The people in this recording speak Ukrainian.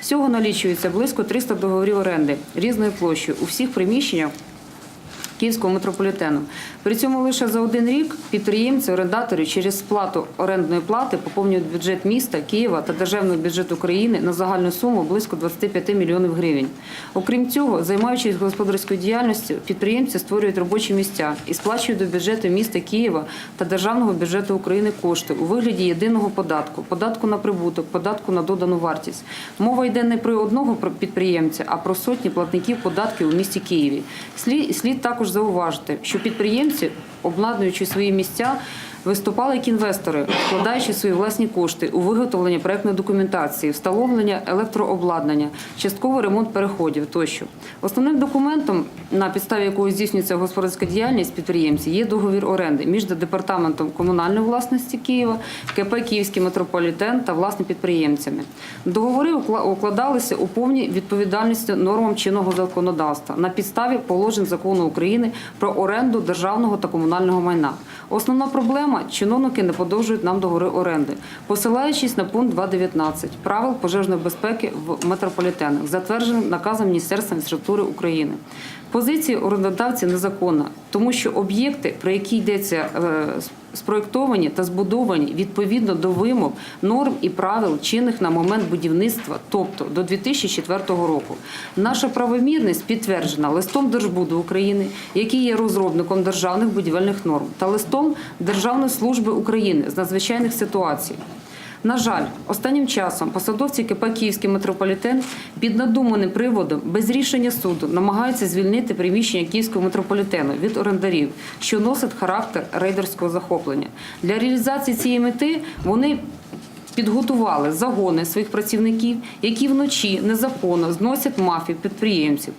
Всього налічується близько 300 договорів оренди різної площі у всіх приміщеннях Київського метрополітену. При цьому лише за один рік підприємці, орендатори через сплату орендної плати поповнюють бюджет міста Києва та державний бюджет України на загальну суму близько 25 мільйонів гривень. Окрім цього, займаючись господарською діяльністю, підприємці створюють робочі місця і сплачують до бюджету міста Києва та державного бюджету України кошти у вигляді єдиного податку, податку на прибуток, податку на додану вартість. Мова йде не про одного підприємця, а про сотні платників податків у місті Києві. Слід, також зауважити, що підприємці, обладнуючи свої місця, виступали як інвестори, вкладаючи свої власні кошти у виготовлення проектної документації, встановлення електрообладнання, частковий ремонт переходів тощо. Основним документом, на підставі якого здійснюється господарська діяльність підприємців, є договір оренди між департаментом комунальної власності Києва, КП Київський метрополітен та власне підприємцями. Договори укла- укладалися у повній відповідальності нормам чинного законодавства на підставі положень закону України про оренду державного та комунального майна. Основна проблема чиновники не подовжують нам договори оренди, посилаючись на пункт 2.19 правил пожежної безпеки в метрополітенах, затвердженим наказом Міністерства інфраструктури України. Позиція орендодавців незаконна, тому що об'єкти, про які йдеться е, спроєктовані та збудовані відповідно до вимог, норм і правил чинних на момент будівництва, тобто до 2004 року. Наша правомірність підтверджена листом Держбуду України, який є розробником державних будівельних норм, та листом Державної служби України з надзвичайних ситуацій. На жаль, останнім часом посадовці КП Київський метрополітен під надуманим приводом без рішення суду намагаються звільнити приміщення Київського метрополітену від орендарів, що носить характер рейдерського захоплення. Для реалізації цієї мети вони підготували загони своїх працівників, які вночі незаконно зносять мафію підприємців,